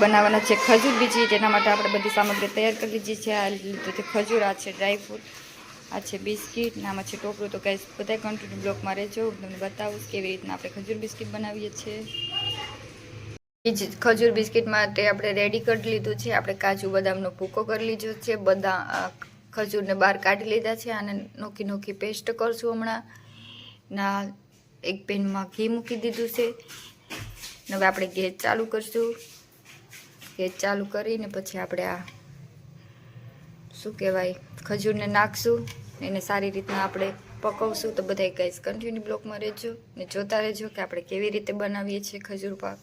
બનાવવાના છે ખજૂર બીજી તેના માટે આપણે બધી સામગ્રી તૈયાર કરી લીધી છે. આ લીધું છે ખજૂર, આ છે ડ્રાયફ્રૂટ આ છે બિસ્કિટ ને આમાં છે ટોપરું. તો ગાઈસ બધા કન્ટિન્યુ બ્લોકમાં રહેજો. હું તમને બતાવું કેવી રીતના આપણે ખજૂર બિસ્કિટ બનાવીએ છીએ. ખજૂર બિસ્કિટ માટે આપણે રેડી કરી લીધું છે. આપણે કાજુ બદામનો ભૂકો કરી લીધો છે. બદામ ખજૂરને બહાર કાઢી લીધા છે. આને નોખી નોખી પેસ્ટ કરશું હમણાં. ના એક પેનમાં ઘી મૂકી દીધું છે. હવે આપણે ગેસ ચાલુ કરશું. ગેસ ચાલુ કરીને પછી આપણે આ, શું કહેવાય, ખજૂરને નાખશું, એને સારી રીતના આપણે પકવશું, તો બધા ગાઈસ કન્ટિન્યુ બ્લોકમાં રહેજો ને જોતા રહેજો કે આપણે કેવી રીતે બનાવીએ છીએ ખજૂર પાક.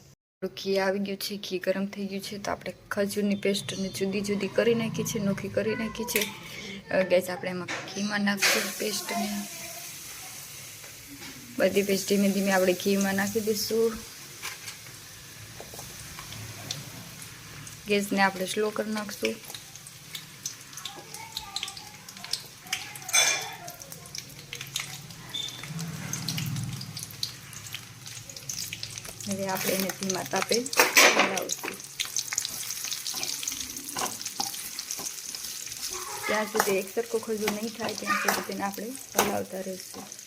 ઘી આવી ગયું છે, ઘી ગરમ થઈ ગયું છે, તો આપણે ખજૂરની પેસ્ટને જુદી જુદી કરી નાખી છે, નોખી કરી નાખી છે. ગેસ આપણે એમાં ઘીમાં નાખશું પેસ્ટને બધી પેસ્ટ ધીમે ધીમે આપણે ઘીમાં નાખી દઈશું. ગેસને આપણે સ્લો કરી નાખશું. હવે આપણે એને ધીમા તાપે હલાવશું. ત્યાં સુધી એક સરખો ખજો નહીં થાય, ત્યાં સુધી તેને આપણે હલાવતા રહીશું.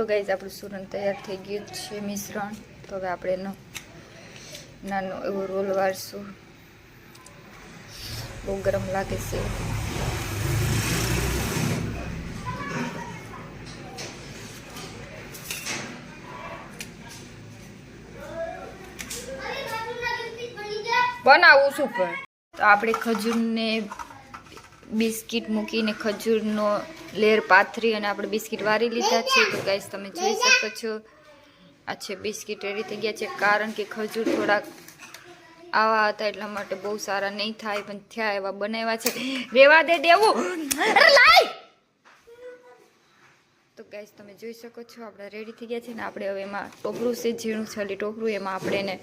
તો ગાઈઝ આપણું સુરણ તૈયાર થઈ ગયું છે મિશ્રણ. તો હવે આપણે એનો નાનો એવો રોલ વાળશું. બહુ ગરમ લાગે છે. બનાવું છું પણ. તો આપણે ખજૂરને બિસ્કિટ મૂકીને ખજૂરનો લેર પાથરી અને આપણે બિસ્કિટ વારી લીધા છે. તો ગાઈસ તમે જોઈ શકો છો. આ છે બિસ્કિટ. રેડી થઈ ગયા છે. કારણ કે ખજૂર થોડાક આવા હતા એટલા માટે બહુ સારા નહીં થાય, પણ થયા એવા બનાવ્યા છે. રેવા દે દેવું. તો ગાઈસ તમે જોઈ શકો છો, આપણે રેડી થઈ ગયા છે ને, આપણે હવે એમાં ટોપરું છે, ઝીણું છલી ટોપરું એમાં આપણે એને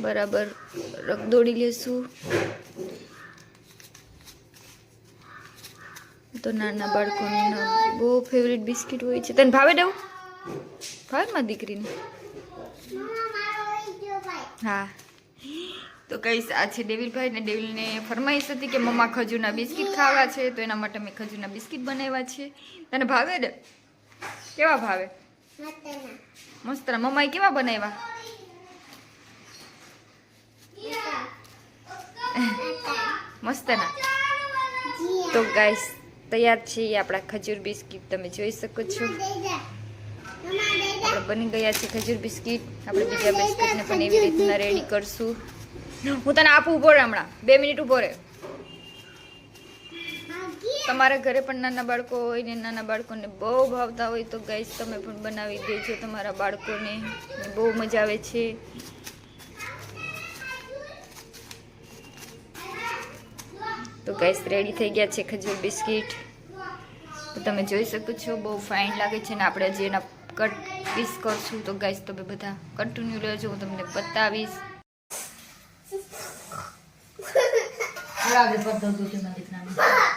બરાબર રગદોડી લેશું. તો નાના બાળકોને બહુ ફેવરેટ બિસ્કિટ હોય છે. તને ભાવે દઉં ભાવે મારી દીકરીને? હા. તો કહીશ આ છે ડેવિલભાઈ ને ડેવિલને ફરમાઈશ હતી કે મમ્મા ખજૂરના બિસ્કિટ ખાવા છે તો એના માટે મેં ખજૂરના બિસ્કિટ બનાવ્યા છે. તને ભાવે ને કેવા ભાવે? મસ્ત મમ્માએ કેવા બનાવ્યા? મસ્ત ના તો ગાઈસ તૈયાર છે આપણા ખજૂર બિસ્કિટ, તમે જોઈ શકો છો. આપણે બની ગયા છે ખજૂર બિસ્કિટ. આપણે બીજા બિસ્કિટને પણ એવી રીતના રેડી કરશું. હું તને આપું ઊભો રહે હમણાં. બે મિનિટ ઊભો રહે. તમારા ઘરે પણ નાના બાળકો હોય ને નાના બાળકોને બહુ ભાવતા હોય તો ગાઈસ તમે પણ બનાવી દેજો તમારા બાળકોને. બહુ મજા આવે છે. તો ગાઈસ રેડી થઈ ગયા છે ખજૂર બિસ્કિટ. તો તમે જોઈ શકો છો બહુ ફાઇન લાગે છે ને આપણે હજી એના કટ પીસ કરશું તો ગાઈસ તમે બધા કન્ટિન્યુ રહેજો હું તમને બતાવીશ. બરાબર પદ્ધતિ છે મારી દીકરાની